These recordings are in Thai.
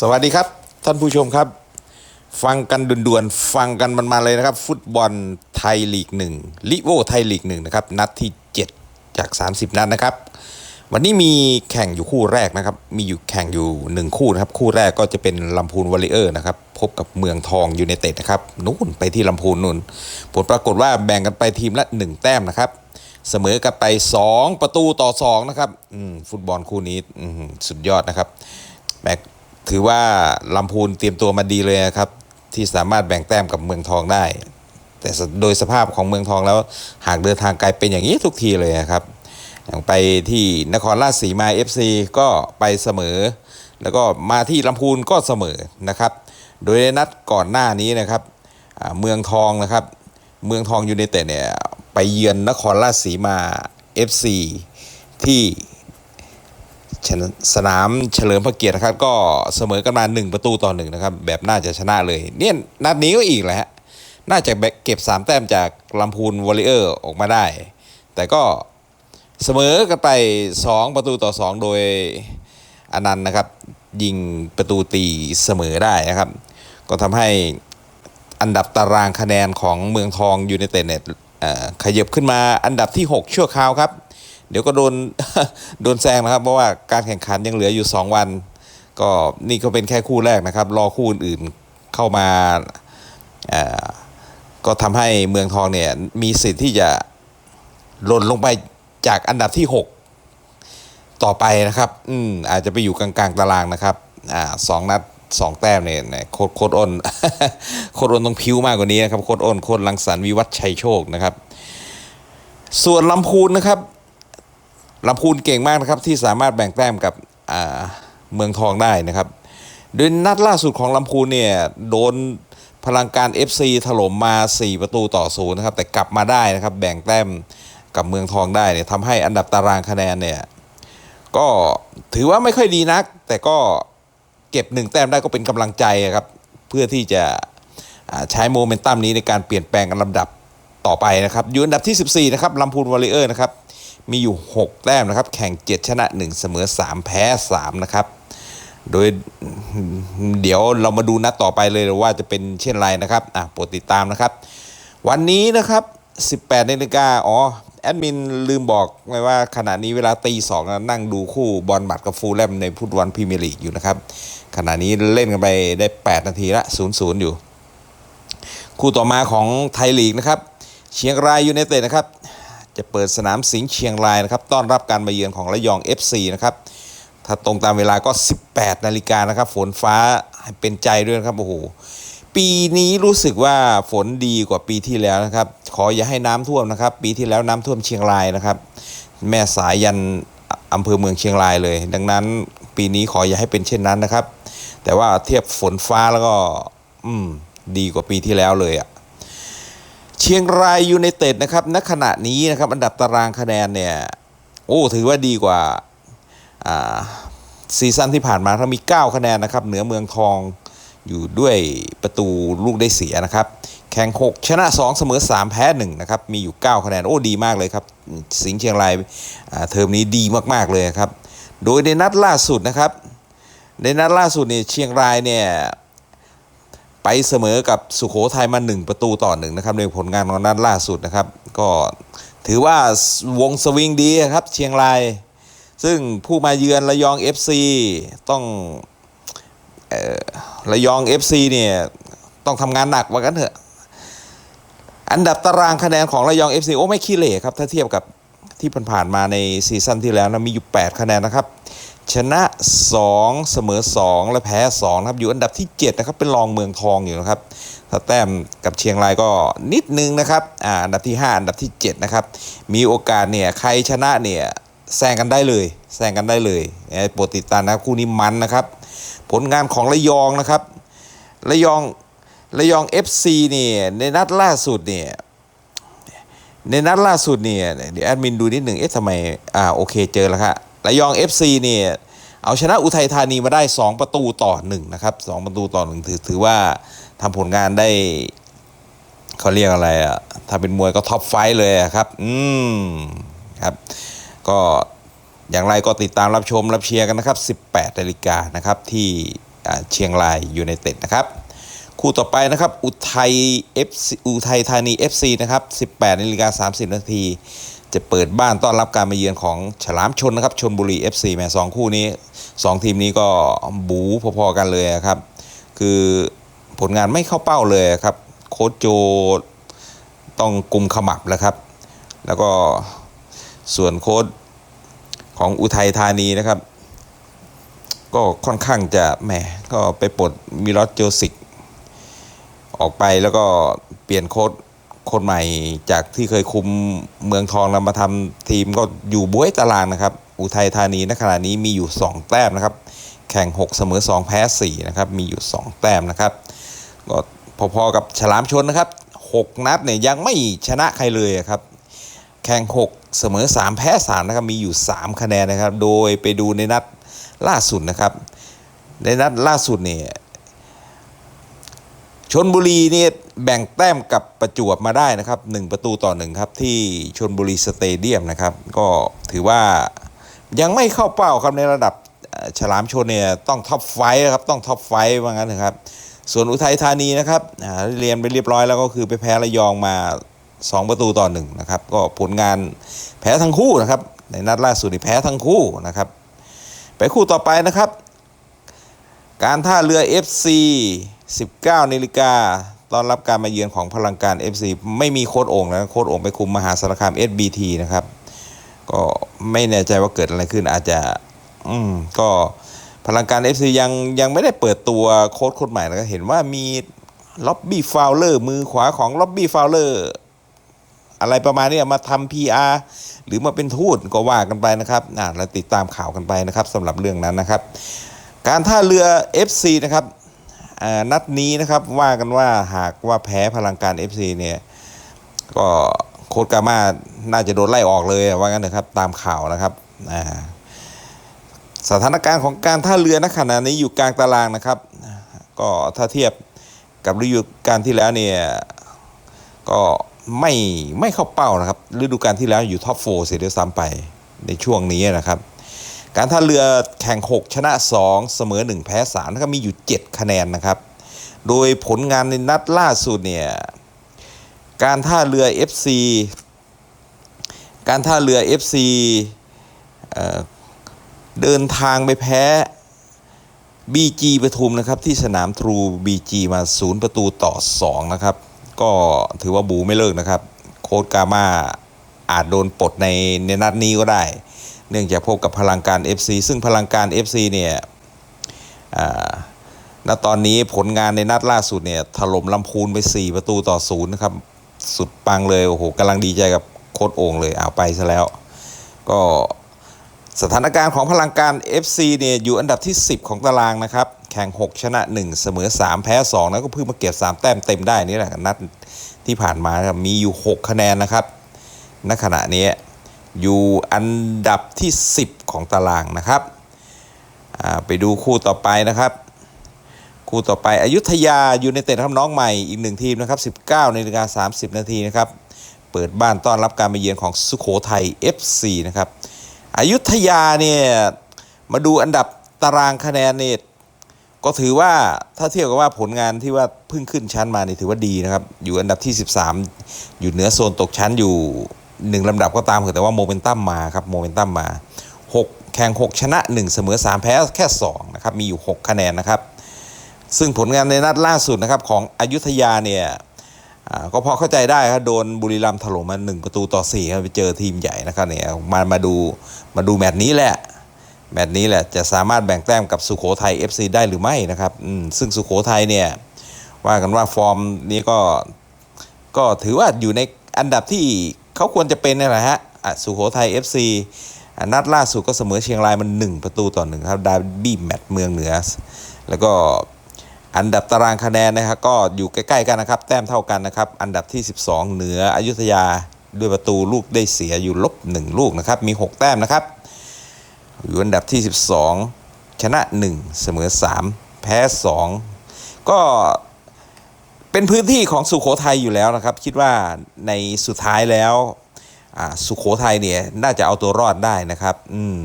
สวัสดีครับ ท่านผู้ชมครับ ฟังกันด่วนๆฟังกันมันมาเลยนะครับ ฟุตบอลไทยลีกหนึ่งลิโวไทยลีกหนึ่งนะครับ นัดที่ 7 จาก 30 นัดนะครับ วันนี้มีแข่งอยู่คู่แรกนะครับ มีอยู่แข่งอยู่ 1 คู่นะครับ คู่แรกก็จะเป็นลำพูนวอลเลเยอร์นะครับ พบกับเมืองทองยูไนเต็ดนะครับนู่นไปที่ลำพูนนู่นผลปรากฏว่าแบ่งกันไปทีมละ 1 แต้มนะครับเสมอกันไป 2 ประตูต่อ 2 นะครับ อืม ฟุตบอลคู่นี้ อืม สุดยอดนะครับแบก ถือว่าลำพูนเตรียมตัวมาดีเลยนะครับ ที่สามารถแบ่งแต้มกับเมืองทองได้ แต่โดยสภาพของเมืองทองแล้ว หากเดินทางไกลเป็นอย่างนี้ทุกทีเลยนะครับอย่างไปที่นครราชสีมา FC ก็ไปเสมอ แล้วก็มาที่ลำพูนก็เสมอนะครับ โดยในนัดก่อนหน้านี้นะครับเมืองทองนะครับเมืองทองยูไนเต็ดเนี่ยไปเยือนนครราชสีมา FC ที่ สนามเฉลิมพระเกียรตินะครับ ก็เสมอกันมา1ประตูต่อหนึ่งนะครับ แบบน่าจะชนะเลย เนี่ยนัดนี้ก็อีกแหละ น่าจะเก็บ 3 แต้มจากลำพูนวอลเลเยอร์ออกมาได้ แต่ก็เสมอกันไป 2 ประตูต่อ 2 โดยอนันต์นะครับ ยิงประตูตีเสมอได้นะครับ ก็ทำให้อันดับตารางคะแนนของเมืองทองยูไนเต็ดเนี่ยขยับขึ้นมาอันดับที่ 6 ชั่วคราวครับ เดี๋ยวก็โดนโดนแซงนะครับ เพราะว่าการแข่งขันยังเหลืออยู่ 2 วัน ก็นี่ก็เป็นแค่คู่แรกนะครับ รอคู่อื่นๆเข้ามาก็ทำให้เมืองทองเนี่ยมีสิทธิ์ที่จะหล่นลงไปจากอันดับที่ 6 ต่อไปนะครับ อืมอาจจะไปอยู่กลางๆตารางนะครับ อ่าสองนัดสองแต้มเนี่ยโคตรโคตรอ้นโคตรอ้นต้องพิ้วมากกว่านี้นะครับโคตรอ้นโคตรลังสรรค์วิวัฒชัยโชคนะครับ ส่วนลำพูนนะครับ ลำพูนเก่งมากนะครับที่สามารถแบ่งแต้มกับเมืองทองได้นะครับ โดยนัดล่าสุดของลำพูนเนี่ยโดนพลังการ FC ถล่มมา 4 ประตูต่อศูนย์นะครับ แต่กลับมาได้นะครับ แบ่งแต้มกับเมืองทองได้เนี่ยทำให้อันดับตารางคะแนนเนี่ยก็ถือว่าไม่ค่อยดีนัก แต่ก็เก็บหนึ่งแต้มได้ก็เป็นกำลังใจครับ เพื่อที่จะใช้โมเมนตัมนี้ในการเปลี่ยนแปลงกันลำดับต่อไปนะครับ อยู่อันดับที่ 14 นะครับลำพูนวอลเลเยอร์นะครับ มีอยู่ 6 แต้มนะครับ แข่ง 7 ชนะ 1 เสมอ 3 แพ้ 3 นะครับ โดยเดี๋ยวเรามาดูนัดต่อไปเลยว่าจะเป็นเช่นไรนะครับอะโปรดติดตามนะครับ วันนี้นะครับ 18นาฬิกาอ๋อแอดมินลืมบอกไว้ว่าขณะนี้เวลาตีสองนั่งดูคู่บอลบัตรกับฟูลแลมในฟุตบอลพรีเมียร์ลีกอยู่นะครับ ขณะนี้เล่นกันไปได้ 8 นาทีละ0 0อยู่ คู่ต่อมาของไทยลีกนะครับ เชียงรายยูไนเต็ดนะครับ จะเปิดสนามสิงห์เชียงรายนะครับ ต้อนรับการมาเยือนของระยอง FC นะครับ ถ้าตรงตามเวลาก็ 18 นาฬิกานะครับ ฝนฟ้าเป็นใจด้วยนะครับ โอ้โห ปีนี้รู้สึกว่าฝนดีกว่าปีที่แล้วนะครับ ขออย่าให้น้ำท่วมนะครับ ปีที่แล้วน้ำท่วมเชียงรายนะครับ แม่สายยันอำเภอเมืองเชียงรายเลย ดังนั้นปีนี้ขออย่าให้เป็นเช่นนั้นนะครับ แต่ว่าเทียบฝนฟ้าแล้วก็ อืม ดีกว่าปีที่แล้วเลยอะ เชียงรายยูไนเต็ดนะครับณขณะนี้นะครับอันดับตารางคะแนนเนี่ยโอ้ถือว่าดีกว่าซีซั่นที่ผ่านมาถ้ามี 9 คะแนนนะครับเหนือเมืองทองอยู่ด้วยประตูลูกได้เสียนะครับ แข่ง 6 ชนะ 2 เสมอ 3 แพ้ 1 นะครับ มีอยู่ 9 คะแนน โอ้ดีมากเลยครับ สิงห์เชียงรายเทอมนี้ดีมาก ๆ เลยครับ โดยในนัดล่าสุดนะครับ ในนัดล่าสุดเนี่ยเชียงรายเนี่ย ไปเสมอกับสุโขทัยมา 1 ประตูต่อหนึ่งนะครับในผลงานของนัดล่าสุดนะครับ ก็ถือว่าวงสวิงดีครับเชียงราย ซึ่งผู้มาเยือนระยอง FC ต้องออระยอง FC เนี่ยต้องทำงานหนักว่ากันเถอะ อันดับตารางคะแนนของระยอง FC โอ้ไม่ขี้เหร่ครับ ถ้าเทียบกับที่ผ่านๆมาในซีซั่นที่แล้วนะมีอยู่ 8 คะแนนนะครับ ชนะ 2 เสมอ 2 และแพ้2นะครับอยู่อันดับที่ 7 นะครับ เป็นรองเมืองทองอยู่นะครับถ้าแต้มกับเชียงรายก็นิดนึงนะครับอ่าอันดับที่ 5 อันดับที่ 7 นะครับ มีโอกาสเนี่ยใครชนะเนี่ยแซงกันได้เลยแซงกันได้เลยเอ่อโปรดติดตามนะครับคู่นี้มันนะครับ ผลงานของระยองนะครับระยองระยอง FC เนี่ยในนัดล่าสุดเนี่ยในนัดล่าสุดเนี่ยเดี๋ยวแอดมินดูนิดหนึ่งเอ๊ะทำไมอ่าโอเคเจอแล้วครับ ระยอง FC เนี่ยเอาชนะอุทัยธานีมาได้ 2 ประตูต่อ1นะครับ2ประตูต่อ1ถือถือว่าทำผลงานได้เขาเรียกอะไรอะถ้าเป็นมวยก็ท็อปไฟว์เลยครับ อืมครับ ก็อย่างไรก็ติดตามรับชมรับเชียร์กันนะครับ 18นาฬิกานะครับที่เชียงรายยูไนเต็ดนะครับ คู่ต่อไปนะครับ อุทัย FC อุทัยธานี FC นะครับ 18นาฬิกา30นาที จะเปิดบ้านต้อนรับการมาเยือนของฉลามชนนะครับชนบุรี FC แหม่สองคู่นี้ 2 ทีมนี้ก็บูพอๆกันเลยครับ คือผลงานไม่เข้าเป้าเลยครับ โค้ชโจต้องกุมขมับแล้วครับ แล้วก็ส่วนโค้ชของอุทัยธานีนะครับ ก็ค่อนข้างจะแหมก็ไปปลดมิรอสโจสิก ออกไปแล้วก็เปลี่ยนโค้ด คนใหม่จากที่เคยคุมเมืองทองแล้วมาทำทีมก็อยู่บ้วยตารางนะครับ อุทัยธานีณขณะนี้มีอยู่ 2 แต้มนะครับ แข่ง 6 เสมอ 2 แพ้ 4 นะครับ มีอยู่ 2 แต้มนะครับ ก็พอๆกับฉลามชนนะครับ 6 นัดเนี่ยยังไม่ชนะใครเลยอะครับ แข่ง 6 เสมอ 3 แพ้ 3 นะครับ มีอยู่ 3 คะแนนนะครับ โดยไปดูในนัดล่าสุดนะครับ ในนัดล่าสุดเนี่ยชนบุรีเนี่ย แบ่งแต้มกับประจวบมาได้นะครับ 1 ประตูต่อหนึ่งครับที่ชนบุรีสเตเดียมนะครับ ก็ถือว่ายังไม่เข้าเป้าครับในระดับฉลามชนเนี่ยต้องท็อปไฟว์ครับต้องท็อปไฟว์ว่างั้นนะครับ ส่วนอุทัยธานีนะครับเรียนไปเรียบร้อยแล้วก็คือไปแพ้ระยองมา 2 ประตูต่อหนึ่งนะครับก็ผลงานแพ้ทั้งคู่นะครับ ในนัดล่าสุดนี่แพ้ทั้งคู่นะครับ ไปคู่ต่อไปนะครับ การท่าเรือ FC 19นาฬิกา ต้อนรับการมาเยือนของพลังการ FC ไม่มีโค้ดโอ่งนะโค้ดโอ่งไปคุมมหาสารคาม SBT นะครับก็ไม่แน่ใจว่าเกิดอะไรขึ้นอาจจะ อืมก็พลังการ FC ยังยังไม่ได้เปิดตัวโค้ดคนใหม่แล้วก็เห็นว่ามีล็อบบี้ฟาวเลอร์มือขวาของล็อบบี้ฟาวเลอร์อะไรประมาณนี้มาทำ PR หรือมาเป็นทูตก็ว่ากันไปนะครับอ่าเราติดตามข่าวกันไปนะครับสำหรับเรื่องนั้นนะครับ การท่าเรือ FC นะครับ นัดนี้นะครับว่ากันว่าหากว่าแพ้พลังการ FC เนี่ยก็โค้ดกามาน่าจะโดนไล่ออกเลยว่างั้นนะครับตามข่าวนะครับสถานการณ์ของการท่าเรือณขณะนี้อยู่กลางตารางนะครับ ก็ถ้าเทียบกับฤดูกาลที่แล้วเนี่ยก็ไม่ไม่เข้าเป้านะครับฤดูกาลที่แล้วอยู่ท็อปโฟเสียด้วยซ้ำไปในช่วงนี้นะครับ การท่าเรือแข่ง 6 ชนะ 2 เสมอ 1 แพ้3นะครับมีอยู่ 7 คะแนนนะครับ โดยผลงานในนัดล่าสุดเนี่ย การท่าเรือ FC การท่าเรือ FC เอ่อเดินทางไปแพ้ BG ปทุมนะครับ ที่สนามทรู BG มา 0 ประตูต่อ 2 นะครับ ก็ถือว่าบูไม่เลิกนะครับ โค้ดกามาอาจโดนปลดในในนัดนี้ก็ได้ เนื่องจากพบกับพลังการ FC ซึ่งพลังการ FC เนี่ยณตอนนี้ผลงานในนัดล่าสุดเนี่ยถล่มลำพูนไป 4 ประตูต่อศูนย์นะครับ สุดปังเลยโอ้โหกำลังดีใจกับโค้ดโอ่งเลยเอาไปซะแล้ว ก็สถานการณ์ของพลังการ FC เนี่ยอยู่อันดับที่ 10 ของตารางนะครับ แข่ง 6 ชนะ 1 เสมอ 3 แพ้ 2 แล้วก็เพิ่งมาเก็บ 3 แต้มเต็มได้นี่แหละนัดที่ผ่านมามีอยู่ 6 คะแนนนะครับณขณะนี้ อยู่อันดับที่ 10 ของตารางนะครับไปดูคู่ต่อไปนะครับ คู่ต่อไปอยุธยาอยูไนเต็ดครับน้องใหม่อีกหนึ่งทีมนะครับ 19นาฬิกา30 นาทีนะครับ เปิดบ้านต้อนรับการมาเยือนของสุโขทัย FC นะครับอยุธยาเนี่ยมาดูอันดับตารางคะแนนเนี่ยก็ถือว่าถ้าเทียบกับว่าผลงานที่ว่าเพิ่งขึ้นชั้นมาเนี่ถือว่าดีนะครับ อยู่อันดับที่ 13 อยู่เหนือโซนตกชั้นอยู่ หนึ่งลำดับก็ตามเถอะแต่ว่าโมเมนตัมมาครับโมเมนตัมมา 6 แข่ง 6 ชนะ 1 เสมอ 3 แพ้แค่2นะครับมีอยู่ 6 คะแนนนะครับ ซึ่งผลงานในนัดล่าสุดนะครับของอยุธยาเนี่ยก็พอเข้าใจได้ครับโดนบุรีรัมย์ถล่มมา 1 ประตูต่อ4ครับไปเจอทีมใหญ่นะครับเนี่ยมามาดูมาดูแมตช์นี้แหละแมตช์นี้แหละจะสามารถแบ่งแต้มกับสุโขทัย FC ได้หรือไม่นะครับซึ่งสุโขทัยเนี่ยว่ากันว่าฟอร์มนี้ก็ก็ถือว่าอยู่ในอันดับที่ เขาควรจะเป็นนี่แหละฮะอะสุโขทัย FC นัดล่าสุดก็เสมอเชียงรายมัน 1 ประตูต่อหนึ่งครับดาร์บี้แมตช์เมืองเหนือ แล้วก็อันดับตารางคะแนนนะครับก็อยู่ใกล้ๆกันนะครับ แต้มเท่ากันนะครับ อันดับที่ 12 เหนืออยุธยาด้วยประตูลูกได้เสียอยู่ลบ 1 ลูกนะครับ มี 6 แต้มนะครับ อยู่อันดับที่ 12 ชนะ 1 เสมอ 3 แพ้ 2 ก็ เป็นพื้นที่ของสุโขทัยอยู่แล้วนะครับ คิดว่าในสุดท้ายแล้วสุโขทัยเนี่ยน่าจะเอาตัวรอดได้นะครับ อืม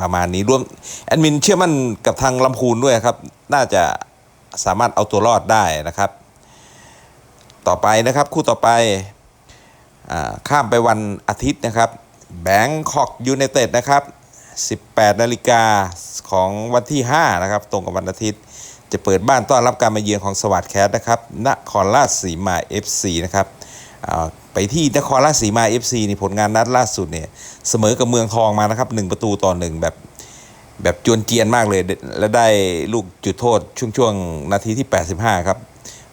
ประมาณนี้ร่วมแอดมินเชื่อมั่นกับทางลำพูนด้วยครับ น่าจะสามารถเอาตัวรอดได้นะครับ ต่อไปนะครับคู่ต่อไปอข้ามไปวันอาทิตย์นะครับแบงคอกยูไนเต็ดนะครับ 18 นาฬิกาของวันที่ 5 นะครับ ตรงกับวันอาทิตย์ จะเปิดบ้านต้อนรับการมาเยือนของสวัสดแคสนะครับนครราชสีมา FC นะครับไปที่นครราชสีมา FC นี่ผลงานนัดล่าสุดเนี่ยเสมอกับเมืองทองมานะครับ1ประตูต่อ1แบบแบบจวนเจียนมากเลย และได้ลูกจุดโทษช่วงช่วงๆนาทีที่ 85 ครับ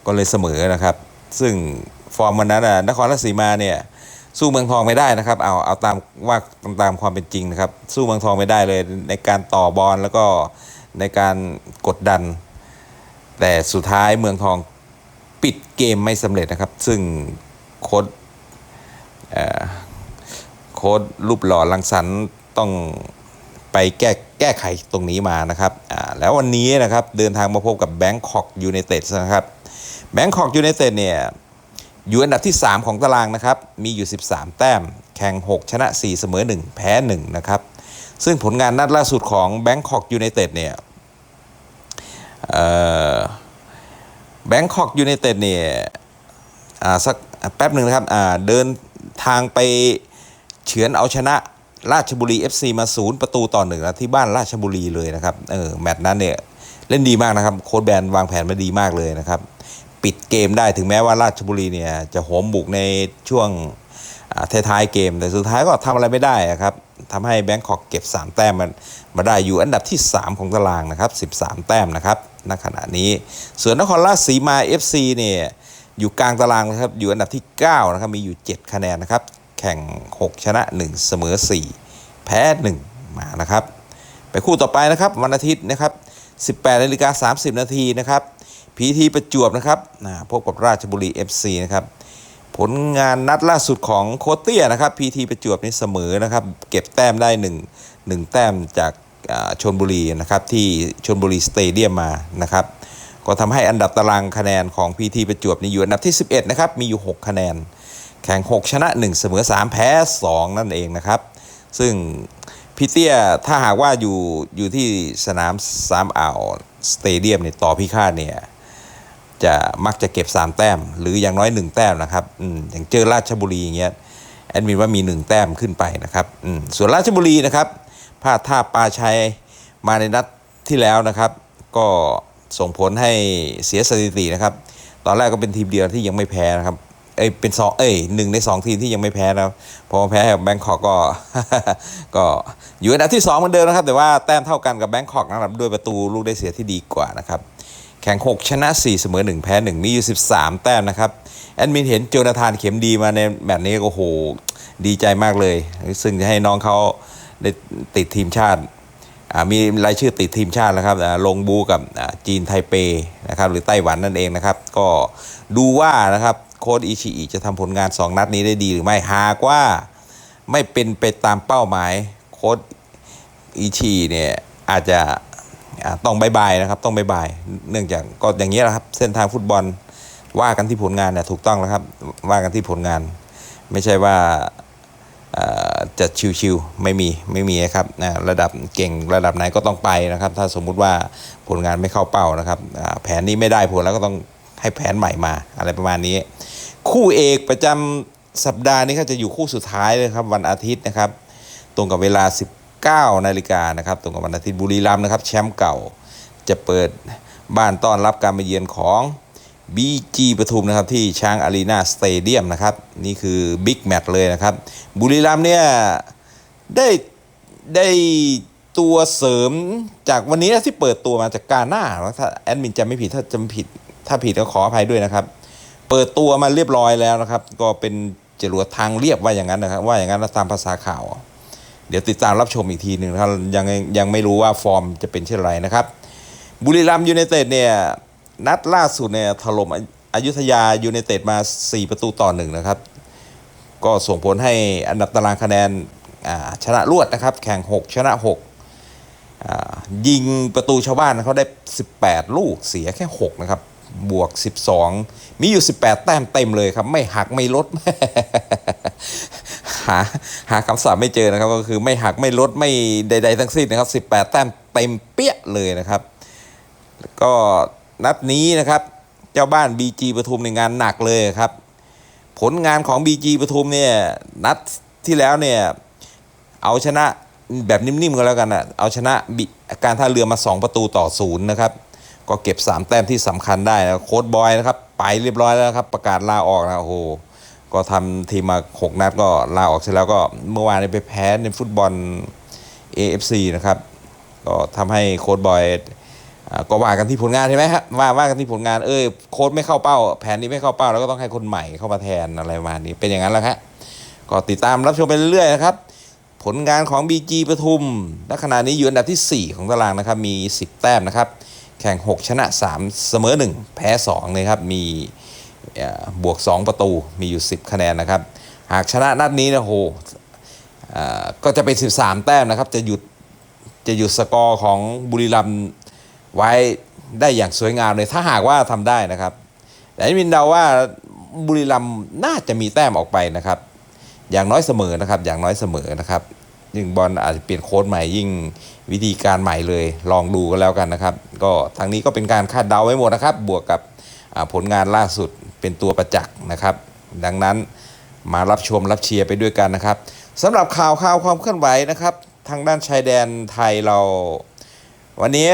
ก็เลยเสมอนะครับ ซึ่งฟอร์มวันนั้นน่ะนครราชสีมาเนี่ยสู้เมืองทองไม่ได้นะครับ เอาเอาตามว่าตามความเป็นจริงนะครับ สู้เมืองทองไม่ได้เลยในการต่อบอลแล้วก็ในการกดดัน แต่สุดท้ายเมืองทองปิดเกมไม่สำเร็จนะครับ ซึ่งโค้ดโค้ดรูปหล่อลังสรรค์ต้องไปแก้แก้ไขตรงนี้มานะครับแล้ววันนี้นะครับเดินทางมาพบกับแบงคอกยูไนเต็ดนะครับแบงคอกยูไนเต็ดเนี่ยอยู่อันดับที่ 3 ของตารางนะครับ มีอยู่ 13 แต้ม แข่ง 6 ชนะ 4 เสมอ 1 แพ้ 1 นะครับ ซึ่งผลงานนัดล่าสุดของแบงคอกยูไนเต็ดเนี่ย แบงคอกยูไนเต็ดเนี่ยอ่าสักแป๊บหนึ่งนะครับอ่าเดินทางไปเฉือนเอาชนะราชบุรี FC มาศูนย์ประตูต่อหนึ่งนะที่บ้านราชบุรีเลยนะครับเออแมตช์นั้นเนี่ยเล่นดีมากนะครับโค้ดแบนวางแผนมาดีมากเลยนะครับ ปิดเกมได้ถึงแม้ว่าราชบุรีเนี่ยจะโหมบุกในช่วง ท้ายๆเกม แต่สุดท้ายก็ทำอะไรไม่ได้ครับทำให้แบงคอกเก็บ 3 แต้มมันมาได้อยู่อันดับที่ 3 ของตารางนะครับ 13 แต้มนะครับณขณะนี้ส่วนนครราชสีมา FC เนี่ยอยู่กลางตารางนะครับอยู่อันดับที่ 9 นะครับ มีอยู่ 7 คะแนนนะครับ แข่ง 6 ชนะ 1 เสมอ 4 แพ้ 1 มานะครับ ไปคู่ต่อไปนะครับ วันอาทิตย์นะครับ 18นาฬิกา30 นาทีนะครับพีทีประจวบนะครับนะพบกับราชบุรี FC นะครับ ผลงานนัดล่าสุดของโคเตียนะครับพีทีประจวบนี่เสมอนะครับ เก็บแต้มได้1 1แต้มจากชนบุรีนะครับที่ชนบุรีสเตเดียมมานะครับก็ทำให้อันดับตารางคะแนนของพีทีประจวบนี่อยู่อันดับที่ 11 นะครับ มีอยู่ 6 คะแนน แข่ง 6 ชนะ 1 เสมอ 3 แพ้ 2 นั่นเองนะครับ ซึ่งพี่เตี้ยถ้าหากว่าอยู่อยู่ที่สนามสามอ่าวสเตเดียมเนี่ยต่อพิฆาตเนี่ย จะมักจะเก็บ 3 แต้ม หรืออย่างน้อย 1 แต้มนะครับอือย่างเจอราชบุรีอย่างเงี้ยแอดมินว่ามี 1 แต้มขึ้นไปนะครับอืส่วนราชบุรีนะครับพลาดท่าปาชัยมาในนัดที่แล้วนะครับ ก็ส่งผลให้เสียสถิตินะครับ ตอนแรกก็เป็นทีมเดียวที่ยังไม่แพ้นะครับเอ้ยเป็นสองเอ้ยหนึ่งในสองทีมที่ยังไม่แพ้นะพอแพ้กับแบงคอกก็ก็อยู่อันดับที่สองเหมือนเดิมนะครับ แต่ว่าแต้มเท่ากันกับแบงคอกนะครับด้วยประตูลูกได้เสียที่ดีกว่านะครับ แข่ง 6 ชนะ 4 เสมอ 1 แพ้ 1 มีอยู่ 13 แต้มนะครับ แอดมินเห็นโจนาธานเข็มดีมาในแบบนี้ก็โห ดีใจมากเลย ซึ่งจะให้น้องเขาได้ติดทีมชาติ มีรายชื่อติดทีมชาติแล้วครับลงบูกับจีนไทเปนะครับหรือไต้หวันนั่นเองนะครับ ก็ดูว่านะครับโค้ดอิชิอิจะทำผลงาน 2 นัดนี้ได้ดีหรือไม่หากว่าไม่เป็นไปตามเป้าหมายโค้ดอีชีเนี่ยอาจจะ ต้องบายบายนะครับ ต้องบายบายเนื่องจากก็อย่างนี้แหละครับ เส้นทางฟุตบอลว่ากันที่ผลงานเนี่ยถูกต้องแล้วครับ ว่ากันที่ผลงาน ไม่ใช่ว่าจะชิวๆไม่มีไม่มีครับนะระดับเก่งระดับไหนก็ต้องไปนะครับ ถ้าสมมุติว่าผลงานไม่เข้าเป้านะครับแผนนี้ไม่ได้ผลแล้วก็ต้องให้แผนใหม่มาอะไรประมาณนี้ คู่เอกประจำสัปดาห์นี้ก็จะอยู่คู่สุดท้ายเลยครับ วันอาทิตย์นะครับ ตรงกับเวลา 9นาฬิกานะครับตรงกับวันอาทิตย์บุรีรัมย์นะครับแชมป์เก่าจะเปิดบ้านต้อนรับการมาเยือนของ BG ปทุมนะครับที่ช้างอารีนาสเตเดียมนะครับนี่คือบิ๊กแมตช์เลยนะครับ บุรีรัมย์เนี่ยได้ได้ตัวเสริมจากวันนี้นะที่เปิดตัวมาจากกาหน้าถ้าแอดมินจำไม่ผิดถ้าจำผิด ถ้าผิดก็ขออภัยด้วยนะครับ เปิดตัวมาเรียบร้อยแล้วนะครับ ก็เป็นจรวดทางเรียบว่าอย่างนั้นนะครับ ว่าอย่างนั้นตามภาษาข่าว เดี๋ยวติดตามรับชมอีกทีหนึ่งนะครับยังยังไม่รู้ว่าฟอร์มจะเป็นเช่นไรนะครับ บุรีรัมยูไนเต็ดเนี่ยนัดล่าสุดเนี่ยถล่มออยุธยายูไนเต็ดมา 4 ประตูต่อหนึ่งนะครับ ก็ส่งผลให้อันดับตารางคะแนนชนะรวดนะครับ แข่ง 6 ชนะ 6 ยิงประตูชาวบ้านเขาได้ 18 ลูกเสียแค่ 6 นะครับ บวก 12 มีอยู่ 18 แต้มเต็มเลยครับ ไม่หักไม่ลด หาหาคำศัพท์ไม่เจอนะครับ ก็คือไม่หักไม่ลดไม่ใด ๆ ทั้งสิ้นนะครับ 18 แต้มเต็มเปี้ยเลยนะครับ ก็นัดนี้นะครับ เจ้าบ้าน BG ปทุมในงานหนักเลยครับ ผลงานของ BG ปทุมเนี่ยนัดที่แล้วเนี่ยเอาชนะแบบนิ่มๆกันแล้วกันนะเอาชนะบิการท่าเรือมา 2 ประตูต่อศูนย์นะครับ ก็เก็บ 3 แต้มที่สำคัญได้นะโค้ดบอยนะครับ ไปเรียบร้อยแล้วครับ ประกาศลาออกนะโอ้โห ก็ทำทีมมา 6 นัดก็ลาออกเสร็จแล้วก็เมื่อวานนี้ไปแพ้ในฟุตบอล AFC นะครับ ก็ทำให้โค้ดบอยอ่าก็ว่ากันที่ผลงานใช่ไหมครับว่าว่ากันที่ผลงานเอ้ยโค้ดไม่เข้าเป้า แผนนี้ไม่เข้าเป้า แล้วก็ต้องให้คนใหม่เข้ามาแทนอะไรประมาณนี้เป็นอย่างนั้นแหละครับก็ติดตามรับชมไปเรื่อยๆนะครับ ผลงานของ BG ปทุมณขณะนี้อยู่อันดับที่ 4 ของตารางนะครับ มี 10 แต้มนะครับ แข่ง 6 ชนะ 3 เสมอ 1 แพ้2เลยครับ มี บวก 2 ประตูมีอยู่ 10 คะแนนนะครับ หากชนะนัดนี้นะโหอ่าก็จะเป็น 13 แต้มนะครับ จะหยุดจะหยุดสกอร์ของบุรีรัมย์ไว้ได้อย่างสวยงามเลยถ้าหากว่าทำได้นะครับ แต่มินเดาว่าบุรีรัมย์น่าจะมีแต้มออกไปนะครับ อย่างน้อยเสมอนะครับ อย่างน้อยเสมอนะครับยิ่งบอลอาจจะเปลี่ยนโค้ดใหม่ยิ่งวิธีการใหม่เลย ลองดูกันแล้วกันนะครับ ก็ทางนี้ก็เป็นการคาดเดาไว้หมดนะครับ บวกกับผลงานล่าสุด เป็นตัวประจักษ์นะครับ ดังนั้นมารับชมรับเชียร์ไปด้วยกันนะครับสำหรับข่าวข่าวความเคลื่อนไหวนะครับ ทางด้านชายแดนไทยเรา วันนี้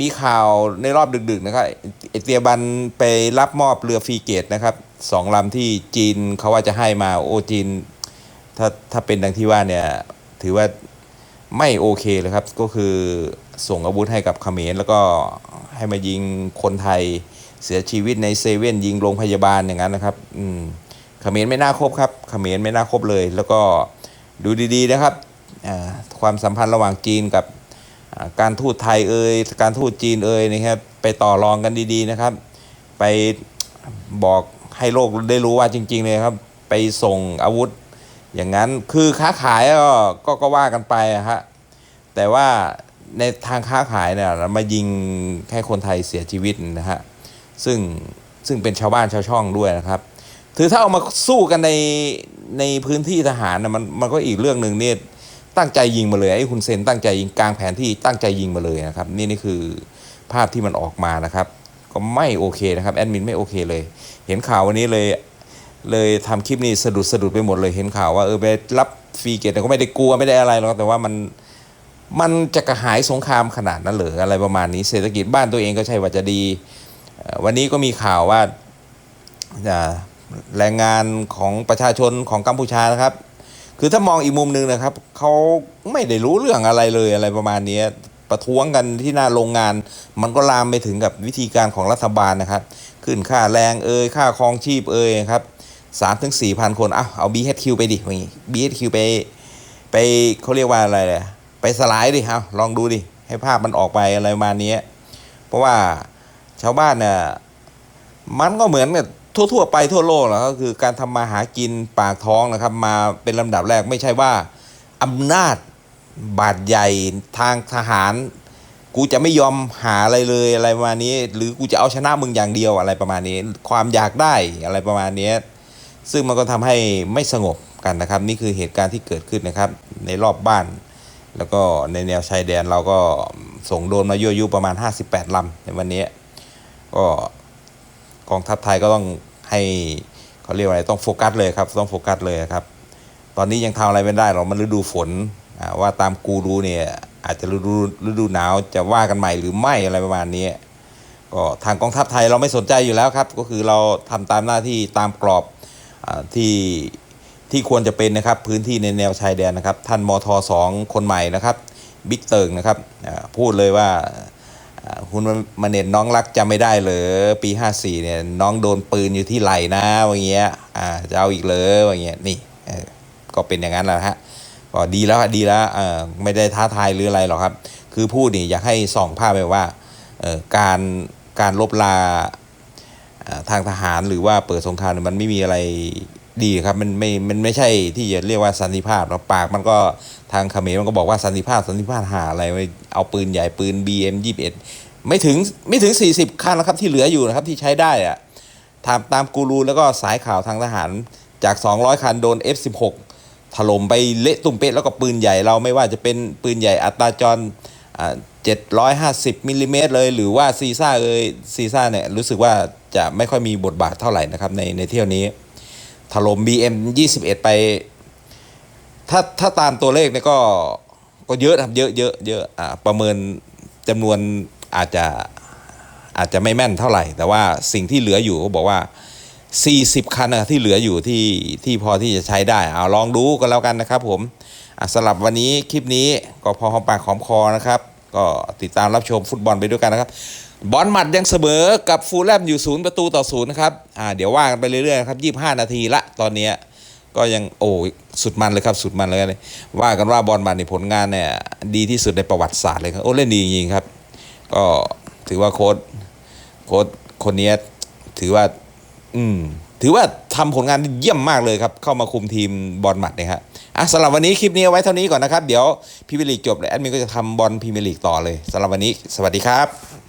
มีข่าวในรอบดึกๆนะครับเอเตียบันไปรับมอบเรือฟรีเกตนะครับสองลำที่จีนเขาว่าจะให้มาโอจีนถ้าถ้าเป็นดังที่ว่าเนี่ยถือว่าไม่โอเคเลยครับ ก็คือส่งอาวุธให้กับเขมรแล้วก็ให้มายิงคนไทย เสียชีวิตในเซเว่นยิงโรงพยาบาลอย่างนั้นนะครับ อืมเขมรไม่น่าครบครับเขมรไม่น่าครบเลย แล้วก็ดูดีๆนะครับความสัมพันธ์ระหว่างจีนกับการทูตไทยเอ่ยการทูตจีนเอ่ยนะครับไปต่อรองกันดีๆนะครับ ไปบอกให้โลกได้รู้ว่าจริง ๆ เลยครับ ไปส่งอาวุธ อย่างนั้นคือค้าขายก็ก็ก็ว่ากันไปอะฮะแต่ว่าในทางค้าขายเนี่ยมายิงให้คนไทยเสียชีวิตนะฮะ ซึ่งซึ่งเป็นชาวบ้านชาวช่องด้วยนะครับถือถ้าเอามาสู้กันในในพื้นที่ทหารนะมันมันก็อีกเรื่องหนึ่งเนี่ยตั้งใจยิงมาเลยไอ้คุณเซนตั้งใจยิงกลางแผนที่ตั้งใจยิงมาเลยนะครับ นี่นี่คือภาพที่มันออกมานะครับ ก็ไม่โอเคนะครับแอดมินไม่โอเคเลย เห็นข่าววันนี้เลย เลยทำคลิปนี้สะดุดสะดุดไปหมดเลยเห็นข่าวว่าเออไปรับฟรีเกตแต่ก็ไม่ได้กลัวไม่ได้อะไรหรอกแต่ว่ามันมันจะกระหายสงครามขนาดนั้นเหรืออะไรประมาณนี้เศรษฐกิจบ้านตัวเองก็ใช่ว่าจะดี วันนี้ก็มีข่าวว่าแรงงานของประชาชนของกัมพูชานะครับ คือถ้ามองอีกมุมหนึ่งนะครับเขาไม่ได้รู้เรื่องอะไรเลยอะไรประมาณนี้ประท้วงกันที่หน้าโรงงาน มันก็ลามไปถึงกับวิธีการของรัฐบาลนะครับ ขึ้นค่าแรงเอ่ยค่าครองชีพเอ่ยครับสามถึงสี่พันคนเอาเอา BHQ ไปดิอย่างงี้ BHQ ไปไปเขาเรียกว่าอะไรเลยไปสลายดิเอาลองดูดิ ให้ภาพมันออกไปอะไรประมาณนี้เพราะว่า ชาวบ้านเนี่ยมันก็เหมือนกับทั่วๆไปทั่วโลกแหละก็คือการทำมาหากินปากท้องนะครับ มาเป็นลำดับแรกไม่ใช่ว่าอำนาจบาดใหญ่ทางทหาร กูจะไม่ยอมหาอะไรเลยอะไรประมาณนี้ หรือกูจะเอาชนะมึงอย่างเดียวอะไรประมาณนี้ ความอยากได้อะไรประมาณนี้ซึ่งมันก็ทำให้ไม่สงบกันนะครับ นี่คือเหตุการณ์ที่เกิดขึ้นนะครับ ในรอบบ้าน แล้วก็ในแนวชายแดนเราก็ส่งโดนมายั่วยุประมาณ 58ลำในวันนี้ ก็กองทัพไทยก็ต้องให้เขาเรียกว่าอะไรต้องโฟกัสเลยครับต้องโฟกัสเลยครับ ตอนนี้ยังทำอะไรไม่ได้หรอกมันฤดูฝนว่าตามกูรูเนี่ยอาจจะฤดูฤดูหนาวจะว่ากันใหม่หรือไม่อะไรประมาณนี้ก็ทางกองทัพไทยเราไม่สนใจอยู่แล้วครับ ก็คือเราทำตามหน้าที่ตามกรอบอที่ที่ควรจะเป็นนะครับพื้นที่ในแนวชายแดนนะครับ ท่านมทสองคนใหม่นะครับบิ๊กเติงนะครับพูดเลยว่า คุณมาเน็ตน้องรักจำไม่ได้เลยปี54เนี่ย น้องโดนปืนอยู่ที่ไหล่นะว่าอย่างเงี้ยอ่าจะเอาอีกเลยว่าอย่างเงี้ยนี่ก็เป็นอย่างนั้นแหละฮะก็ดีแล้วดีแล้วเออไม่ได้ท้าทายหรืออะไรหรอกครับ คือพูดนี่อยากให้ส่องภาพไปว่าเออการการลบลาทางทหารหรือว่าเปิดสงครามมันไม่มีอะไรดีครับ มันไม่มันไม่ใช่ที่จะเรียกว่าสันติภาพหรอกปากมันก็างเขมรมันก็บอกว่าสันติภาพสันติภาพหาอะไรไว้เอาปืนใหญ่ปืน BM 21ไม่ถึงไม่ถึง 40คันนะครับที่เหลืออยู่นะครับที่ใช้ได้อะตามตามกูรูแล้วก็สายข่าวทางทหารจาก 200 คันโดน F16 ถล่มไปเละตุ่มเป๊ะแล้วก็ปืนใหญ่เราไม่ว่าจะเป็นปืนใหญ่อัตราจรเจ็ดร้อยห้าสิบมิลลิเมตรเลย หรือว่าซีซ่าเอยซีซ่าเนี่ยรู้สึกว่าจะไม่ค่อยมีบทบาทเท่าไหร่นะครับในในเที่ยวนี้ถล่ม BM 21 ไป ถ้าถ้าตามตัวเลขเนี่ยก็ก็เยอะครับเยอะเยอะเยอะอ่าประเมินจำนวนอาจจะอาจจะไม่แม่นเท่าไหร่ แต่ว่าสิ่งที่เหลืออยู่เขาบอกว่า 40 คันนะที่เหลืออยู่ที่ที่พอที่จะใช้ได้เอาลองดูกันแล้วกันนะครับ ผมสำหรับวันนี้คลิปนี้ก็พอหอมปากหอมคอนะครับ ก็ติดตามรับชมฟุตบอลไปด้วยกันนะครับบอลหมัดยังเสมอกับฟูลแลมอยู่ศูนย์ประตูต่อศูนย์นะครับอ่าเดี๋ยวว่ากันไปเรื่อยๆครับ25 นาทีละตอนเนี้ย ก็ยังโอ้ยสุดมันเลยครับสุดมันเลยว่ากันว่าบอลมันในผลงานเนี่ยดีที่สุดในประวัติศาสตร์เลยครับโอ้เล่นดีจริงครับ ก็ถือว่าโค้ดโค้ดคนนี้ถือว่า อืมถือว่าทำผลงานเยี่ยมมากเลยครับ เข้ามาคุมทีมบอลหมัดเนะครับอะสำหรับวันนี้คลิปนี้เอาไว้เท่านี้ก่อนนะครับ เดี๋ยวพรีเมียร์ลีกจบแล้วแอดมินก็จะทำบอลพรีเมียร์ลีกต่อเลยสำหรับวันนี้ สวัสดีครับ